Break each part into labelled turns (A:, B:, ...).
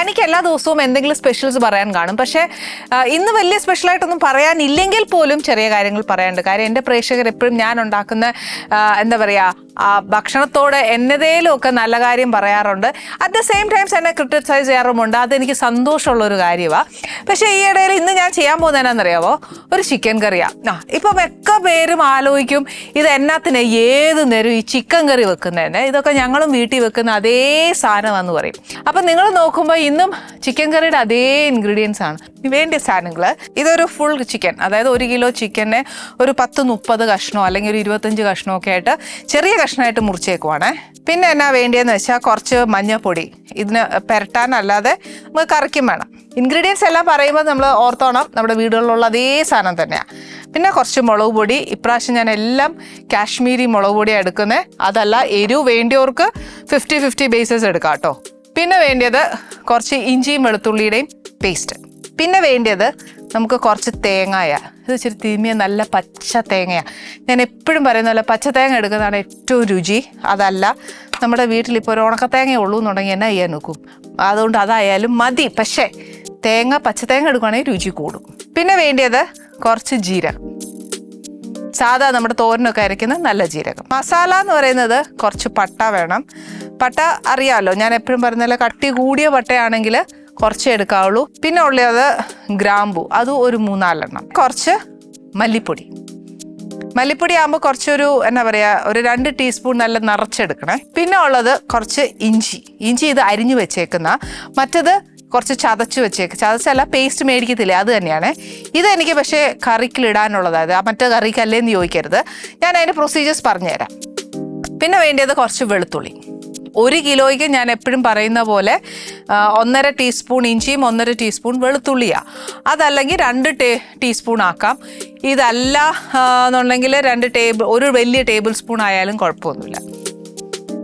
A: എനിക്ക് എല്ലാ ദിവസവും എന്തെങ്കിലും സ്പെഷ്യൽസ് പറയാൻ കാണും. പക്ഷേ ഇന്ന് വലിയ സ്പെഷ്യലായിട്ടൊന്നും പറയാനില്ലെങ്കിൽ പോലും ചെറിയ കാര്യങ്ങൾ പറയാനുണ്ട്. കാര്യം എന്റെ പ്രേക്ഷകർ എപ്പോഴും ഞാൻ ഉണ്ടാക്കുന്ന എന്താ പറയുക ഭക്ഷണത്തോട് എന്നതേലും ഒക്കെ നല്ല കാര്യം പറയാറുണ്ട്. അറ്റ് ദ സെയിം ടൈംസ് എന്നെ ക്രിട്ടിസൈസ് ചെയ്യാറുമുണ്ട്. അതെനിക്ക് സന്തോഷമുള്ളൊരു കാര്യമാണ് പക്ഷേ ഈ ഇടയിൽ ഇന്ന് ഞാൻ ചെയ്യാൻ പോകുന്നത് എന്നാണെന്നറിയാമോ ഒരു ചിക്കൻ കറിയാണ് ആ. ഇപ്പം മിക്ക പേരും ആലോചിക്കും ഇത് എന്നാത്തിന് ഏത് നേരം ഈ ചിക്കൻ കറി വെക്കുന്നതിന് ഇതൊക്കെ ഞങ്ങളും വീട്ടിൽ വെക്കുന്ന അതേ സാധനമാണെന്ന് പറയും. അപ്പം നിങ്ങൾ നോക്കുമ്പോൾ ഇന്നും ചിക്കൻ കറിയുടെ അതേ ഇൻഗ്രീഡിയൻസ് ആണ്. വേണ്ടിയ സാധനങ്ങൾ. ഇതൊരു ഫുൾ ചിക്കൻ അതായത് ഒരു കിലോ ചിക്കനെ ഒരു പത്ത് മുപ്പത് കഷ്ണോ അല്ലെങ്കിൽ ഒരു ഇരുപത്തഞ്ച് കഷ്ണമൊക്കെ ആയിട്ട് ചെറിയ കഷ്ണമായിട്ട് മുറിച്ചേക്കുവാണേ. പിന്നെ എന്നാ വേണ്ടിയെന്ന് വെച്ചാൽ കുറച്ച് മഞ്ഞൾപ്പൊടി ഇതിന് പെരട്ടാനല്ലാതെ നമുക്ക് കറിക്കും വേണം. ഇൻഗ്രീഡിയൻസ് എല്ലാം പറയുമ്പോൾ നമ്മൾ ഓർത്തോണം നമ്മുടെ വീടുകളിലുള്ള അതേ സാധനം തന്നെയാണ് പിന്നെ കുറച്ച് മുളക് പൊടി. ഇപ്രാവശ്യം ഞാൻ എല്ലാം കാശ്മീരി മുളക് പൊടിയാണ് എടുക്കുന്നത് അതല്ല എരിവ് വേണ്ടിയവർക്ക് ഫിഫ്റ്റി ഫിഫ്റ്റി ബേസസ് എടുക്കാം കേട്ടോ. പിന്നെ വേണ്ടിയത് കുറച്ച് ഇഞ്ചിയും വെളുത്തുള്ളിയുടെയും പേസ്റ്റ് പിന്നെ വേണ്ടത് നമുക്ക് കുറച്ച് തേങ്ങായ. ഇത് ഇച്ചിരി തിരുമിയ നല്ല പച്ച തേങ്ങയാണ് ഞാൻ എപ്പോഴും പറയുന്ന പോലെ പച്ച തേങ്ങ എടുക്കുന്നതാണ് ഏറ്റവും രുചി. അതല്ല നമ്മുടെ വീട്ടിൽ ഇപ്പോൾ ഒരു ഉണക്കത്തേങ്ങ ഉള്ളൂ എന്നുണ്ടെങ്കിൽ എന്നാ ചെയ്യാൻ നോക്കും അതുകൊണ്ട് അതായാലും മതി. പക്ഷേ തേങ്ങ പച്ച തേങ്ങ എടുക്കുകയാണെങ്കിൽ രുചി കൂടും. പിന്നെ വേണ്ടത് കുറച്ച് ജീരകം. സാധാ നമ്മുടെ തോരനൊക്കെ അരയ്ക്കുന്ന നല്ല ജീരകം. മസാല എന്ന് പറയുന്നത് കുറച്ച് പട്ട വേണം. പട്ട അറിയാമല്ലോ ഞാൻ എപ്പോഴും പറയുന്ന കട്ടി കൂടിയ പട്ടയാണെങ്കിൽ കുറച്ചേ എടുക്കാവുള്ളൂ. പിന്നെ ഉള്ളത് ഗ്രാമ്പു. അത് ഒരു മൂന്നാലെണ്ണം. കുറച്ച് മല്ലിപ്പൊടി. മല്ലിപ്പൊടി ആകുമ്പോൾ കുറച്ചൊരു എന്നാ പറയുക ഒരു രണ്ട് ടീസ്പൂൺ നല്ല നിറച്ചെടുക്കണേ. പിന്നെ ഉള്ളത് കുറച്ച് ഇഞ്ചി. ഇഞ്ചി ഇത് അരിഞ്ഞു വെച്ചേക്കുന്ന മറ്റത് കുറച്ച് ചതച്ച് വെച്ചേക്ക് ചതച്ചല്ല പേസ്റ്റ് മേടിക്കത്തില്ലേ അത് തന്നെയാണ്. ഇത് എനിക്ക് പക്ഷേ കറിക്കിലിടാനുള്ളതായത് ആ മറ്റേ കറിക്കല്ലേന്ന് ചോദിക്കരുത്. ഞാൻ അതിന്റെ പ്രൊസീജിയേഴ്സ് പറഞ്ഞുതരാം. പിന്നെ വേണ്ടിയത് കുറച്ച് വെളുത്തുള്ളി. ഒരു കിലോയ്ക്ക് ഞാൻ എപ്പോഴും പറയുന്ന പോലെ ഒന്നര ടീസ്പൂൺ ഇഞ്ചിയും ഒന്നര ടീസ്പൂൺ വെളുത്തുള്ളിയാണ് അതല്ലെങ്കിൽ രണ്ട് ടേ ടീസ്പൂൺ ആക്കാം. ഇതല്ല എന്നുണ്ടെങ്കിൽ രണ്ട് ടേബിൾ ഒരു വലിയ ടേബിൾ സ്പൂൺ ആയാലും കുഴപ്പമൊന്നുമില്ല.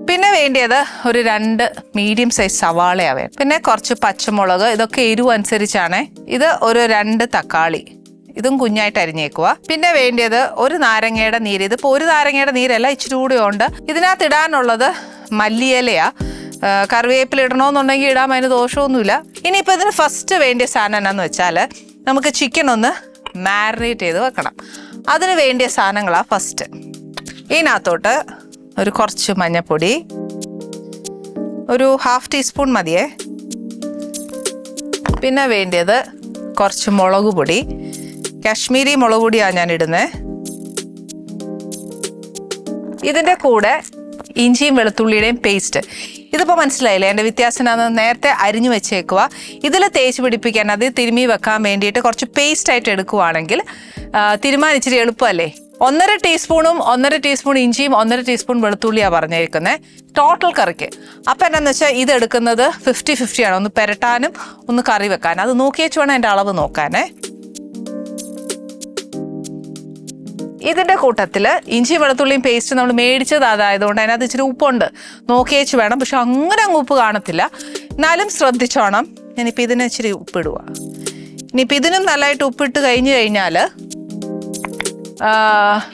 A: പിന്നെ വേണ്ടിയത് ഒരു രണ്ട് മീഡിയം സൈസ് സവാളയാണ് വേണം പിന്നെ കുറച്ച് പച്ചമുളക് ഇതൊക്കെ എരിവ് അനുസരിച്ചാണ്. ഇത് ഒരു രണ്ട് തക്കാളി. ഇതും കുഞ്ഞായിട്ട് അരിഞ്ഞേക്കുക പിന്നെ വേണ്ടിയത് ഒരു നാരങ്ങയുടെ നീര്. ഇതിപ്പോൾ ഒരു നാരങ്ങയുടെ നീരല്ല ഇച്ചിരി കൂടി ഉണ്ട്. ഇതിനകത്ത് ഇടാനുള്ളത് മല്ലിയിലയാ. കറിവേപ്പില ഇടണമെന്നുണ്ടെങ്കിൽ ഇടാൻ അതിന് ദോഷമൊന്നുമില്ല. ഇനിയിപ്പോൾ ഇതിന് ഫസ്റ്റ് വേണ്ടിയ സാധനം എന്നാന്ന് വെച്ചാൽ നമുക്ക് ചിക്കൻ ഒന്ന് മാരിനേറ്റ് ചെയ്ത് വെക്കണം. അതിന് വേണ്ടിയ സാധനങ്ങളാണ് ഫസ്റ്റ് ഇതിനകത്തോട്ട് ഒരു കുറച്ച് മഞ്ഞൾപ്പൊടി ഒരു ഹാഫ് ടീസ്പൂൺ മതിയേ. പിന്നെ വേണ്ടിയത് കുറച്ച് മുളക് പൊടി. കാശ്മീരി മുളക് പൊടിയാണ് ഞാൻ ഇടുന്നത് ഇതിന്റെ കൂടെ ഇഞ്ചിയും വെളുത്തുള്ളിയുടെയും പേസ്റ്റ് ഇതിപ്പോൾ മനസ്സിലായില്ലേ? എന്റെ വ്യത്യാസം എന്താണെന്ന് നേരത്തെ അരിഞ്ഞു വെച്ചേക്കുക. ഇതിൽ തേച്ച് പിടിപ്പിക്കാൻ അത് തിരുമി വെക്കാൻ വേണ്ടിയിട്ട് കുറച്ച് പേസ്റ്റ് ആയിട്ട് എടുക്കുവാണെങ്കിൽ തീരുമാനിച്ചിട്ട് എളുപ്പമല്ലേ? ഒന്നര ടീസ്പൂണും ഒന്നര ടീസ്പൂൺ ഇഞ്ചിയും ഒന്നര ടീസ്പൂൺ വെളുത്തുള്ളിയാണ് പറഞ്ഞേക്കുന്നത് ടോട്ടൽ കറിക്ക്. അപ്പം എന്നാന്ന് വെച്ചാൽ ഇത് എടുക്കുന്നത് ഫിഫ്റ്റി ഫിഫ്റ്റിയാണ് ഒന്ന് പെരട്ടാനും ഒന്ന് കറി വെക്കാനും. അത് നോക്കിയേച്ച് വേണം എന്റെ അളവ് നോക്കാനേ. ഇതിന്റെ കൂട്ടത്തിൽ ഇഞ്ചി വെളുത്തുള്ളിയും പേസ്റ്റ് നമ്മൾ മേടിച്ചത് അതായതുകൊണ്ട് അതിനകത്ത് ഇച്ചിരി ഉപ്പുണ്ട്. നോക്കിയേച്ച് വേണം. പക്ഷെ അങ്ങനെ അങ്ങ് ഉപ്പ് കാണത്തില്ല. എന്നാലും ശ്രദ്ധിച്ചോണം. ഞാനിപ്പോൾ ഇതിന് ഇച്ചിരി ഉപ്പിടുക. ഇനിയിപ്പോൾ ഇതിനും നല്ലതായിട്ട് ഉപ്പിട്ട് കഴിഞ്ഞ് കഴിഞ്ഞാൽ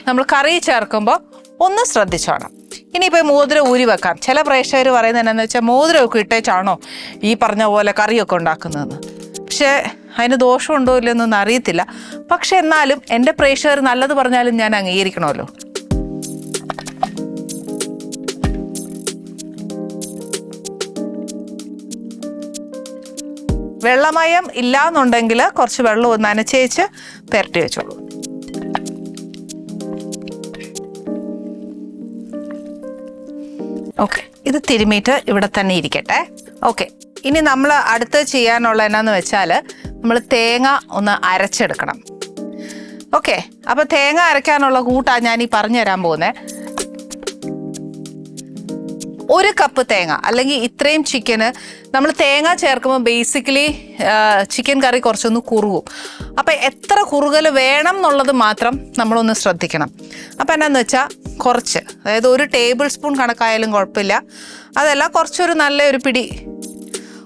A: നമ്മൾ കറി ചേർക്കുമ്പോൾ ഒന്ന് ശ്രദ്ധിച്ചോണം. ഇനിയിപ്പോൾ മോതിരം ഊരി വെക്കാം. ചില പ്രേക്ഷകർ പറയുന്നത് എന്നാന്ന് വെച്ചാൽ മോതിരമൊക്കെ ഇട്ടേച്ചാണോ ഈ പറഞ്ഞ പോലെ കറിയൊക്കെ ഉണ്ടാക്കുന്നതെന്ന്. പക്ഷേ അതിന് ദോഷമുണ്ടോ ഇല്ലെന്നൊന്നും അറിയത്തില്ല. പക്ഷെ എന്നാലും എന്റെ പ്രേക്ഷകർ നല്ലത് പറഞ്ഞാലും ഞാൻ അംഗീകരിക്കണമല്ലോ. വെള്ളമയം ഇല്ല എന്നുണ്ടെങ്കിൽ കുറച്ച് വെള്ളം നനച്ചേച്ച് പുരട്ടി വെച്ചോളൂ. ഓക്കെ ഇത് തിരുമിയിട്ട് ഇവിടെ തന്നെ ഇരിക്കട്ടെ. ഓക്കെ ഇനി നമ്മൾ അടുത്ത് ചെയ്യാനുള്ള എന്നാന്ന് വെച്ചാൽ നമ്മൾ തേങ്ങ ഒന്ന് അരച്ചെടുക്കണം. ഓക്കെ അപ്പോൾ തേങ്ങ അരയ്ക്കാനുള്ള കൂട്ടാണ് ഞാൻ ഈ പറഞ്ഞു തരാൻ പോകുന്നത് ഒരു കപ്പ് തേങ്ങ അല്ലെങ്കിൽ ഇത്രയും ചിക്കന് നമ്മൾ തേങ്ങ ചേർക്കുമ്പോൾ ബേസിക്കലി ചിക്കൻ കറി കുറച്ചൊന്ന് കുറുകും. അപ്പം എത്ര കുറുകൽ വേണം എന്നുള്ളത് മാത്രം നമ്മളൊന്ന് ശ്രദ്ധിക്കണം. അപ്പം എന്നാന്ന് വെച്ചാൽ കുറച്ച് അതായത് ഒരു ടേബിൾ സ്പൂൺ കണക്കായാലും കുഴപ്പമില്ല. അതല്ല കുറച്ചൊരു നല്ലൊരു പിടി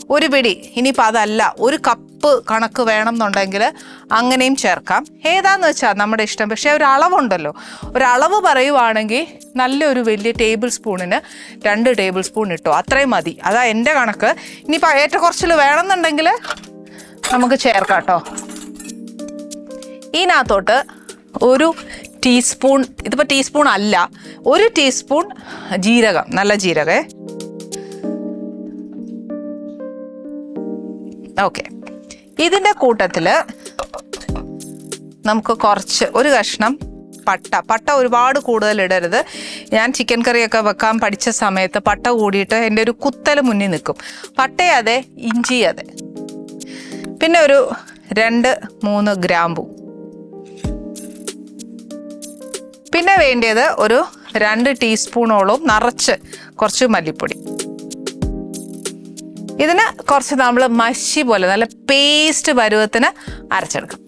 A: ഒരു പിടി ഇനിയിപ്പോൾ അതല്ല ഒരു കപ്പ് കണക്ക് വേണം എന്നുണ്ടെങ്കിൽ അങ്ങനെയും ചേർക്കാം. ഏതാന്ന് വെച്ചാൽ നമ്മുടെ ഇഷ്ടം പക്ഷേ ഒരു അളവുണ്ടല്ലോ. ഒരു അളവ് പറയുവാണെങ്കിൽ നല്ലൊരു വലിയ ടേബിൾ സ്പൂണിന് രണ്ട് ടേബിൾ സ്പൂൺ ഇട്ടോ അത്രയും മതി. അതാ എന്റെ കണക്ക്. ഇനിയിപ്പോൾ ഏറ്റക്കുറച്ചിൽ വേണമെന്നുണ്ടെങ്കിൽ നമുക്ക് ചേർക്കാം കേട്ടോ. ഇതിനകത്തോട്ട് ഒരു ടീസ്പൂൺ ഇതിപ്പോൾ ടീസ്പൂൺ അല്ല ഒരു ടീസ്പൂൺ ജീരകം നല്ല ജീരകേ. ഓക്കെ ഇതിന്റെ കൂട്ടത്തിൽ നമുക്ക് കുറച്ച് ഒരു കഷ്ണം പട്ട. പട്ട ഒരുപാട് കൂടുതൽ ഇടരുത്. ഞാൻ ചിക്കൻ കറിയൊക്കെ വെക്കാൻ പഠിച്ച സമയത്ത് പട്ട കൂടിയിട്ട് എന്റെ ഒരു കുത്തൽ മുന്നിൽ നിൽക്കും. പട്ടയതെ ഇഞ്ചി അതെ പിന്നെ ഒരു രണ്ട് മൂന്ന് ഗ്രാമ്പു. പിന്നെ വേണ്ടിയത് ഒരു രണ്ട് ടീസ്പൂണോളം നിറച്ച് കുറച്ച് മല്ലിപ്പൊടി. ഇതിന് കുറച്ച് നമ്മൾ മഷി പോലെ നല്ല പേസ്റ്റ് പരുവത്തിന് അരച്ചെടുക്കാം.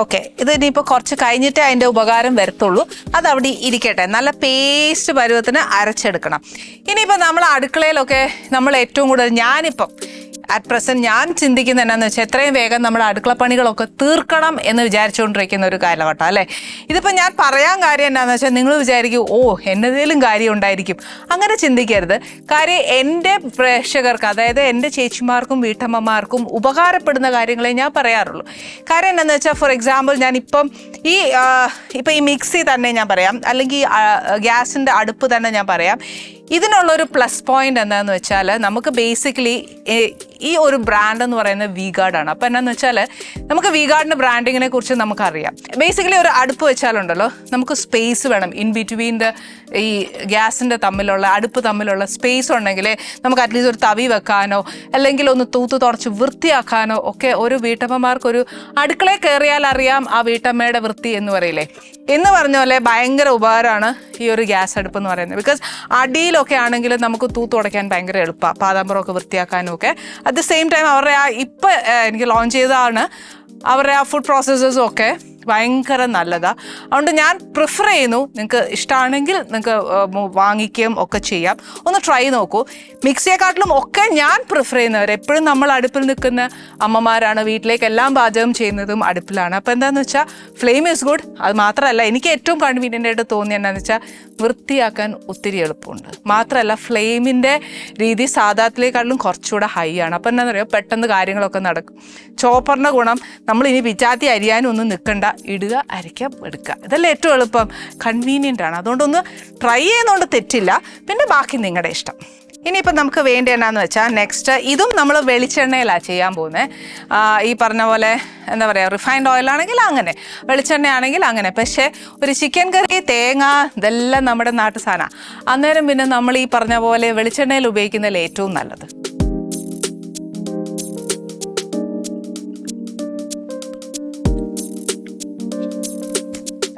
A: ഓക്കെ ഇത് ഇനിയിപ്പോൾ കുറച്ച് കഴിഞ്ഞിട്ടേ അതിന്റെ ഉപകാരം വരത്തുള്ളൂ. അത് അവിടെ ഇരിക്കട്ടെ. നല്ല പേസ്റ്റ് പരുവത്തിന് അരച്ചെടുക്കണം. ഇനിയിപ്പോൾ നമ്മൾ അടുക്കളയിലൊക്കെ നമ്മൾ ഏറ്റവും കൂടുതൽ ഞാനിപ്പം അറ്റ് പ്രസന്റ് ഞാൻ ചിന്തിക്കുന്നത് എന്നാന്ന് വെച്ചാൽ എത്രയും വേഗം നമ്മൾ അടുക്കള പണികളൊക്കെ തീർക്കണം എന്ന് വിചാരിച്ചുകൊണ്ടിരിക്കുന്ന ഒരു കാലഘട്ടം അല്ലേ? ഇതിപ്പോൾ ഞാൻ പറയാൻ കാര്യം എന്നാന്ന് വെച്ചാൽ നിങ്ങൾ വിചാരിക്കും ഓ എന്നതേലും കാര്യം ഉണ്ടായിരിക്കും. അങ്ങനെ ചിന്തിക്കരുത്. കാര്യം എന്റെ പ്രേക്ഷകർക്ക് അതായത് എന്റെ ചേച്ചിമാർക്കും വീട്ടമ്മമാർക്കും ഉപകാരപ്പെടുന്ന കാര്യങ്ങളെ ഞാൻ പറയാറുള്ളൂ. കാര്യം എന്താണെന്ന് വെച്ചാൽ ഫോർ എക്സാമ്പിൾ ഞാൻ ഇപ്പം ഈ ഇപ്പം ഈ മിക്സി തന്നെ ഞാൻ പറയാം. അല്ലെങ്കിൽ ഗ്യാസിന്റെ അടുപ്പ് തന്നെ ഞാൻ പറയാം. ഇതിനുള്ളൊരു പ്ലസ് പോയിന്റ് എന്താണെന്ന് വെച്ചാൽ നമുക്ക് ബേസിക്കലി ഈ ഒരു ബ്രാൻഡ് എന്ന് പറയുന്നത് വീഗാർഡാണ് അപ്പോൾ എന്നാന്ന് വെച്ചാൽ നമുക്ക് വീഗാർഡിന്റെ ബ്രാൻഡിങ്ങിനെ കുറിച്ച് നമുക്കറിയാം. ബേസിക്കലി ഒരു അടുപ്പ് വെച്ചാലുണ്ടല്ലോ നമുക്ക് സ്പേസ് വേണം. ഇൻ ബിറ്റ്വീൻ ഈ ഗ്യാസിന്റെ തമ്മിലുള്ള അടുപ്പ് തമ്മിലുള്ള സ്പേസ് ഉണ്ടെങ്കിൽ നമുക്ക് അറ്റ്ലീസ്റ്റ് ഒരു തവി വെക്കാനോ അല്ലെങ്കിൽ ഒന്ന് തൂത്ത് തുടച്ച് വൃത്തിയാക്കാനോ ഒക്കെ ഒരു വീട്ടമ്മമാർക്കൊരു അടുക്കളയിൽ കയറിയാൽ അറിയാം ആ വീട്ടമ്മയുടെ വൃത്തി എന്ന് പറയില്ലേ. എന്ന് പറഞ്ഞ പോലെ ഭയങ്കര ഉപകാരമാണ് ഈ ഒരു ഗ്യാസ് അടുപ്പ് എന്ന് പറയുന്നത് ബിക്കോസ് അടിയിലൊക്കെ ആണെങ്കിൽ നമുക്ക് തൂത്ത് തുടയ്ക്കാൻ ഭയങ്കര എളുപ്പമാണ് പാതാമ്പറമൊക്കെ വൃത്തിയാക്കാനും ഒക്കെ അറ്റ് ദ സെയിം ടൈം അവരുടെ ആ ഇപ്പം എനിക്ക് ലോഞ്ച് ചെയ്തതാണ് അവരുടെ ആ ഫുഡ് പ്രോസസ്സസും ഒക്കെ ഭയങ്കര നല്ലതാണ് അതുകൊണ്ട് ഞാൻ പ്രിഫർ ചെയ്യുന്നു നിങ്ങൾക്ക് ഇഷ്ടമാണെങ്കിൽ നിങ്ങൾക്ക് വാങ്ങിക്കുകയും ഒക്കെ ചെയ്യാം. ഒന്ന് ട്രൈ നോക്കൂ. മിക്സിയെക്കാട്ടിലും ഒക്കെ ഞാൻ പ്രിഫർ ചെയ്യുന്നവർ എപ്പോഴും നമ്മൾ അടുപ്പിൽ നിൽക്കുന്ന അമ്മമാരാണ് വീട്ടിലേക്ക് എല്ലാം പാചകം ചെയ്യുന്നതും അടുപ്പിലാണ്. അപ്പോൾ എന്താണെന്ന് വെച്ചാൽ ഫ്ലെയിം ഈസ് ഗുഡ് അത് മാത്രമല്ല എനിക്ക് ഏറ്റവും കൺവീനിയന്റ് ആയിട്ട് തോന്നി എന്താണെന്ന് വെച്ചാൽ വൃത്തിയാക്കാൻ ഒത്തിരി എളുപ്പമുണ്ട്. മാത്രമല്ല ഫ്ലെയിമിന്റെ രീതി സാധാരണത്തിലേക്കാളും കുറച്ചുകൂടെ ഹൈ ആണ്. അപ്പം എന്താണെന്ന് പറയുക പെട്ടെന്ന് കാര്യങ്ങളൊക്കെ നടക്കും. ചോപ്പറിന്റെ ഗുണം നമ്മൾ ഇനി പിച്ചാത്തി അരിയാനും ഒന്നും നിൽക്കണ്ട ഇടുക അരയ്ക്കാം എടുക്കുക. ഇതല്ലേ ഏറ്റവും എളുപ്പം. കൺവീനിയന്റ് ആണ്. അതുകൊണ്ടൊന്ന് ട്രൈ ചെയ്യുന്നതുകൊണ്ട് തെറ്റില്ല. പിന്നെ ബാക്കി നിങ്ങളുടെ ഇഷ്ടം. ഇനിയിപ്പം നമുക്ക് വേണ്ടി എന്നാന്ന് വെച്ചാൽ നെക്സ്റ്റ് ഇതും നമ്മൾ വെളിച്ചെണ്ണയിലാണ് ചെയ്യാൻ പോകുന്നത് ഈ പറഞ്ഞ പോലെ എന്താ പറയുക റിഫൈൻഡ് ഓയിലാണെങ്കിൽ അങ്ങനെ വെളിച്ചെണ്ണയാണെങ്കിൽ അങ്ങനെ. പക്ഷേ ഒരു ചിക്കൻ കറി തേങ്ങ ഇതെല്ലാം നമ്മുടെ നാട്ടു സാധനമാണ് അന്നേരം പിന്നെ നമ്മൾ ഈ പറഞ്ഞ പോലെ വെളിച്ചെണ്ണയിൽ ഉപയോഗിക്കുന്നതിൽ ഏറ്റവും നല്ലത്.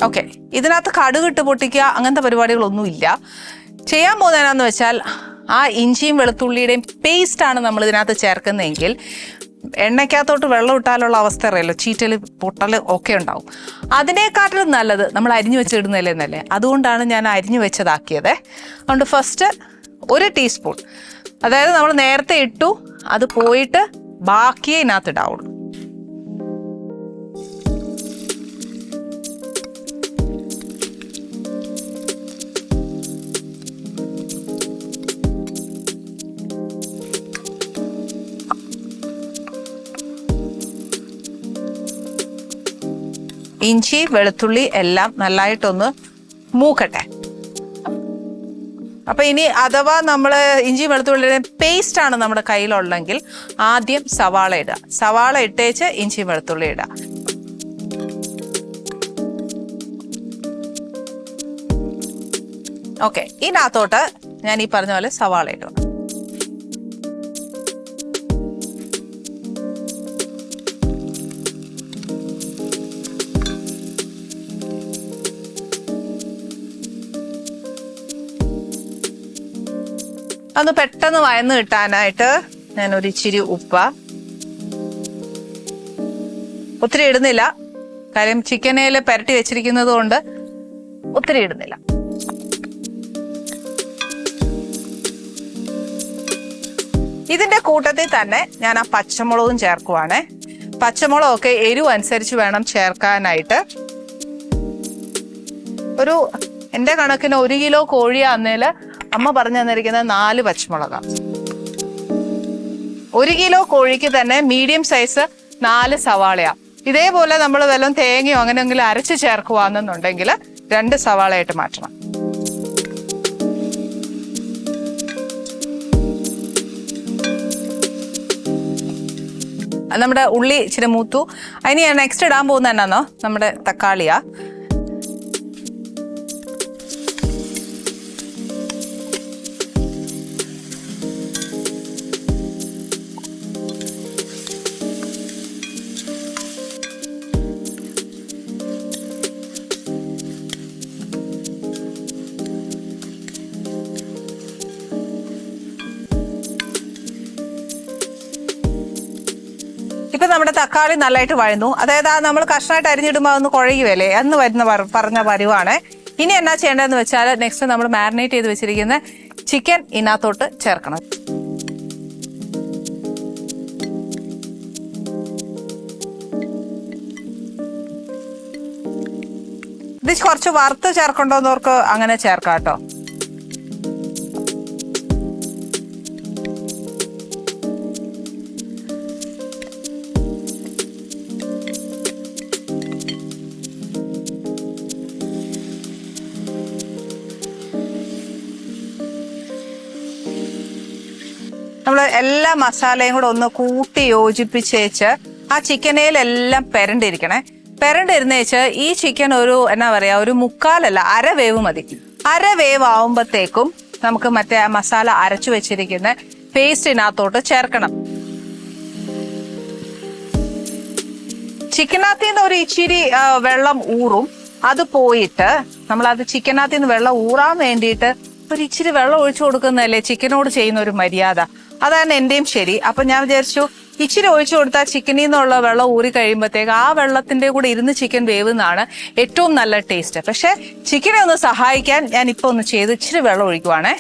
A: ഓക്കെ ഇതിനകത്ത് കടുകിട്ട് പൊട്ടിക്കുക അങ്ങനത്തെ പരിപാടികളൊന്നുമില്ല. ചെയ്യാൻ പോകുന്നതെന്നു വെച്ചാൽ ആ ഇഞ്ചിയും വെളുത്തുള്ളിയുടെയും ആണ് നമ്മൾ ഇതിനകത്ത് ചേർക്കുന്നതെങ്കിൽ എണ്ണയ്ക്കകത്തോട്ട് വെള്ളം ഇട്ടാലുള്ള അവസ്ഥ അറിയാലോ ചീറ്റൽ പൊട്ടൽ ഒക്കെ ഉണ്ടാവും. അതിനേക്കാട്ടിലും നല്ലത് നമ്മൾ അരിഞ്ഞു വെച്ചിടുന്നതല്ലേ എന്നല്ലേ അതുകൊണ്ടാണ് ഞാൻ അരിഞ്ഞു വെച്ചതാക്കിയത്. അതുകൊണ്ട് ഫസ്റ്റ് ഒരു ടീസ്പൂൺ അതായത് നമ്മൾ നേരത്തെ ഇട്ടു അത് പോയിട്ട് ബാക്കിയേ ഇതിനകത്ത് ഇടാവുള്ളൂ. ഇഞ്ചി വെളുത്തുള്ളി എല്ലാം നല്ലതായിട്ടൊന്ന് മൂക്കട്ടെ. അപ്പൊ ഇനി അഥവാ നമ്മൾ ഇഞ്ചി വെളുത്തുള്ളിയുടെ പേസ്റ്റ് ആണ് നമ്മുടെ കയ്യിലുള്ളെങ്കിൽ ആദ്യം സവാള ഇടുക. സവാള ഇട്ടേച്ച് ഇഞ്ചി വെളുത്തുള്ളി ഇടുക. ഓക്കെ ഇതിനകത്തോട്ട് ഞാൻ ഈ പറഞ്ഞ പോലെ സവാള ഇട്ടു ഒന്ന് പെട്ടെന്ന് വയന്ന് കിട്ടാനായിട്ട് ഞാൻ ഒരു ഇച്ചിരി ഉപ്പ. ഒത്തിരി ഇടുന്നില്ല. കാര്യം ചിക്കനയിൽ പുരട്ടി വെച്ചിരിക്കുന്നത് കൊണ്ട് ഒത്തിരി ഇടുന്നില്ല. ഇതിന്റെ കൂട്ടത്തിൽ തന്നെ ഞാൻ ആ പച്ചമുളകും ചേർക്കുവാണ്. പച്ചമുളകൊക്കെ എരിവ് അനുസരിച്ച് വേണം ചേർക്കാനായിട്ട്. ഒരു എന്റെ കണക്കിന് ഒരു കിലോ കോഴിയാന്നേൽ അമ്മ പറഞ്ഞു തന്നിരിക്കുന്നത് നാല് പച്ചമുളകാണ് ഒരു കിലോ കോഴിക്ക് തന്നെ മീഡിയം സൈസ് നാല് സവാളയാ. ഇതേപോലെ നമ്മൾ വല്ലതും തേങ്ങയോ അങ്ങനെയെങ്കിലും അരച്ച് ചേർക്കുവാന്നുണ്ടെങ്കിൽ രണ്ട് സവാളയായിട്ട് മാറ്റണം. നമ്മുടെ ഉള്ളി ഇച്ചിരി മൂത്തു. അതിന് ഞാൻ നെക്സ്റ്റ് ഇടാൻ പോകുന്ന നമ്മുടെ തക്കാളിയാ. തക്കാളി നല്ലതായിട്ട് വഴന്നു. അതായത് ആ നമ്മൾ കഷ്ണമായിട്ട് അരിഞ്ഞിടുമ്പോൾ അതൊന്ന് കുഴയുവല്ലേ എന്ന് വരുന്ന പറഞ്ഞ പരിവാണ് ഇനി എന്നാ ചെയ്യേണ്ടതെന്ന് വെച്ചാൽ നെക്സ്റ്റ് നമ്മൾ മാരിനേറ്റ് ചെയ്ത് വെച്ചിരിക്കുന്ന ചിക്കൻ ഇതിനകത്തോട്ട് ചേർക്കണം. ഇത് കുറച്ച് വറുത്ത് ചേർക്കണ്ടോന്നവർക്ക് അങ്ങനെ ചേർക്കാം കേട്ടോ നമ്മൾ എല്ലാ മസാലയും കൂടെ ഒന്ന് കൂട്ടി യോജിപ്പിച്ചേച്ച് ആ ചിക്കനയിലെല്ലാം പെരണ്ടിരിക്കണേ. പെരണ്ടിരുന്നേച്ച് ഈ ചിക്കൻ ഒരു എന്നാ പറയാ ഒരു മുക്കാലല്ല അര വേവ് മതി. അര വേവ് ആവുമ്പത്തേക്കും നമുക്ക് മറ്റേ ആ മസാല അരച്ചു വെച്ചിരിക്കുന്ന പേസ്റ്റിനകത്തോട്ട് ചേർക്കണം. ചിക്കനകത്തിൽ നിന്ന് ഒരു ഇച്ചിരി വെള്ളം ഊറും. അത് പോയിട്ട് നമ്മൾ അത് ചിക്കനകത്തിൽ നിന്ന് വെള്ളം ഊറാൻ വേണ്ടിയിട്ട് ഒരു ഇച്ചിരി വെള്ളം ഒഴിച്ചു കൊടുക്കുന്നതല്ലേ? ചിക്കനോട് ചെയ്യുന്ന ഒരു മര്യാദ. അതാണ് എന്റെയും ശരി. അപ്പൊ ഞാൻ വിചാരിച്ചു ഇച്ചിരി ഒഴിച്ചു കൊടുത്താൽ ചിക്കനിൽ നിന്നുള്ള വെള്ളം ഊറി കഴിയുമ്പോഴത്തേക്ക് ആ വെള്ളത്തിന്റെ കൂടെ ഇരുന്ന് ചിക്കൻ വേവുന്നതാണ് ഏറ്റവും നല്ല ടേസ്റ്റ് പക്ഷെ ചിക്കനെ ഒന്ന് സഹായിക്കാൻ ഞാൻ ഇപ്പൊ ഒന്ന് ചെയ്ത് ഇച്ചിരി വെള്ളം ഒഴിക്കുവാണേ.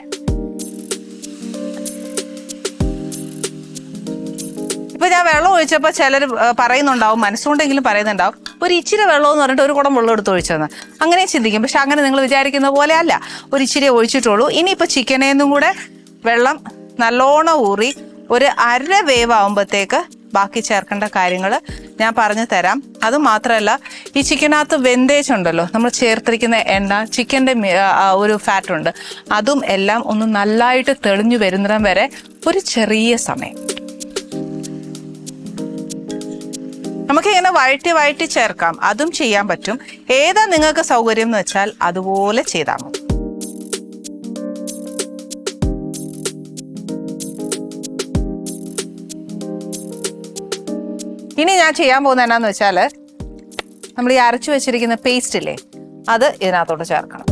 A: ഇപ്പൊ ഞാൻ വെള്ളം ഒഴിച്ചപ്പോ ചിലർ പറയുന്നുണ്ടാവും മനസ്സുകൊണ്ടെങ്കിലും പറയുന്നുണ്ടാവും ഒരു ഇച്ചിരി വെള്ളം എന്ന് പറഞ്ഞിട്ട് ഒരു കുടം വെള്ളം എടുത്ത് ഒഴിച്ചെന്ന്. അങ്ങനെ ചിന്തിക്കും. പക്ഷെ അങ്ങനെ നിങ്ങൾ വിചാരിക്കുന്ന പോലെ അല്ല. ഒരു ഇച്ചിരി ഒഴിച്ചിട്ടുള്ളൂ. ഇനിയിപ്പോ ചിക്കനേന്നും കൂടെ വെള്ളം നല്ലോണം ഊറി ഒരു അര വേവ് ആകുമ്പോഴത്തേക്ക് ബാക്കി ചേർക്കേണ്ട കാര്യങ്ങൾ ഞാൻ പറഞ്ഞു തരാം. അത് മാത്രമല്ല ഈ ചിക്കനകത്ത് വെന്തേജ് ഉണ്ടല്ലോ നമ്മൾ ചേർത്തിരിക്കുന്ന എണ്ണ ചിക്കന്റെ ഒരു ഫാറ്റ് ഉണ്ട്. അതും എല്ലാം ഒന്ന് നല്ലതായിട്ട് തെളിഞ്ഞു വരുന്നിടം വരെ ഒരു ചെറിയ സമയം. നമുക്ക് ഇങ്ങനെ വഴറ്റി വഴറ്റി ചേർക്കാം. അതും ചെയ്യാൻ പറ്റും. ഏതാ നിങ്ങൾക്ക് സൗകര്യം എന്ന് വെച്ചാൽ അതുപോലെ ചെയ്താൽ മതി. ഞാൻ ചെയ്യാൻ പോകുന്ന എന്നാന്ന് വെച്ചാൽ നമ്മൾ ഈ അരച്ചു വെച്ചിരിക്കുന്ന പേസ്റ്റ് ഇല്ലേ അത് ഇതിനകത്തോട്ട് ചേർക്കണം.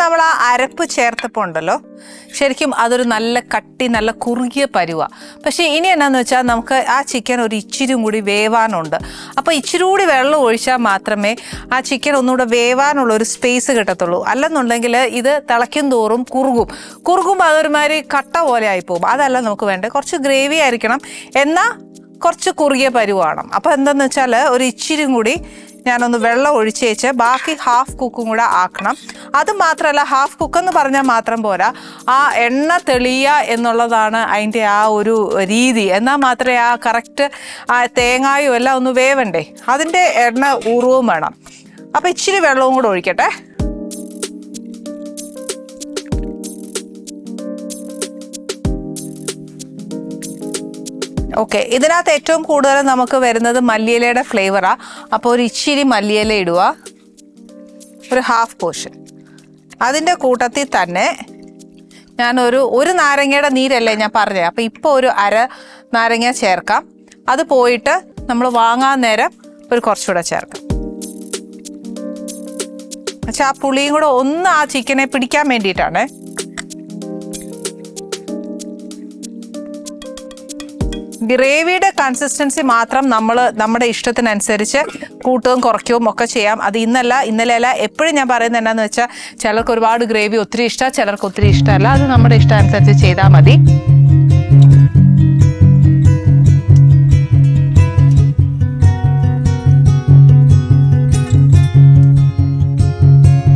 A: നമ്മൾ ആ അരപ്പ് ചേർത്തപ്പോൾ ഉണ്ടല്ലോ ശരിക്കും അതൊരു നല്ല കട്ടി നല്ല കുറുകിയ പരുവ. പക്ഷേ ഇനി എന്നാന്ന് വെച്ചാൽ നമുക്ക് ആ ചിക്കൻ ഒരു ഇച്ചിരി കൂടി വേവാനുണ്ട്. അപ്പോൾ ഇച്ചിരി കൂടി വെള്ളം ഒഴിച്ചാൽ മാത്രമേ ആ ചിക്കൻ ഒന്നുകൂടെ വേവാനുള്ള ഒരു സ്പേസ് കിട്ടത്തുള്ളൂ. അല്ലെന്നുണ്ടെങ്കിൽ ഇത് തിളയ്ക്കും തോറും കുറുകും. കുറുകുമ്പോൾ അതൊരുമാതിരി കട്ട പോലെ ആയിപ്പോകും അതല്ല നമുക്ക് വേണ്ടത് കുറച്ച് ഗ്രേവി ആയിരിക്കണം. എന്നാൽ കുറച്ച് കുറുകിയ പരുവാണ്. അപ്പോൾ എന്താണെന്ന് വെച്ചാൽ ഒരു ഇച്ചിരി കൂടി ഞാനൊന്ന് വെള്ളം ഒഴിച്ചേച്ച് ബാക്കി ഹാഫ് കുക്കും കൂടെ ആക്കണം. അത് മാത്രമല്ല ഹാഫ് കുക്ക് എന്ന് പറഞ്ഞാൽ മാത്രം പോരാ. ആ എണ്ണ തെളിയ എന്നുള്ളതാണ് അതിന്റെ ആ ഒരു രീതി. എന്നാൽ മാത്രമേ ആ കറക്റ്റ് ആ തേങ്ങായും എല്ലാം ഒന്ന് വേവണ്ടേ? അതിന്റെ എണ്ണ ഊറുവും വേണം. അപ്പോൾ ഇച്ചിരി വെള്ളവും കൂടെ ഒഴിക്കട്ടെ. ഓക്കെ ഇതിനകത്ത് ഏറ്റവും കൂടുതൽ നമുക്ക് വരുന്നത് മല്ലിയിലയുടെ ഫ്ലേവറാ അപ്പോൾ ഒരു ഇച്ചിരി മല്ലിയില ഇടുക. ഒരു ഹാഫ് പോർഷൻ അതിന്റെ കൂട്ടത്തിൽ തന്നെ ഞാനൊരു ഒരു നാരങ്ങയുടെ നീരല്ലേ ഞാൻ പറഞ്ഞത് അപ്പോൾ ഇപ്പോൾ ഒരു അര നാരങ്ങ ചേർക്കാം. അത് പോയിട്ട് നമ്മൾ വാങ്ങാൻ നേരം ഒരു കുറച്ചുകൂടെ ചേർക്കാം. പക്ഷെ ആ പുളിയും കൂടെ ഒന്ന് ആ ചിക്കനെ പിടിക്കാൻ വേണ്ടിയിട്ടാണ്. ഗ്രേവിയുടെ കൺസിസ്റ്റൻസി മാത്രം നമ്മൾ നമ്മുടെ ഇഷ്ടത്തിനനുസരിച്ച് കൂട്ടുകയും കുറയ്ക്കുകയും ഒക്കെ ചെയ്യാം. അത് ഇന്നല്ല ഇന്നലെയല്ല എപ്പോഴും ഞാൻ പറയുന്നത് എന്താണെന്ന് വെച്ചാൽ ചിലർക്ക് ഒരുപാട് ഗ്രേവി ഒത്തിരി ഇഷ്ടമാണ് ചിലർക്ക് ഒത്തിരി ഇഷ്ടമല്ല അത് നമ്മുടെ ഇഷ്ടം അനുസരിച്ച് ചെയ്താൽ മതി.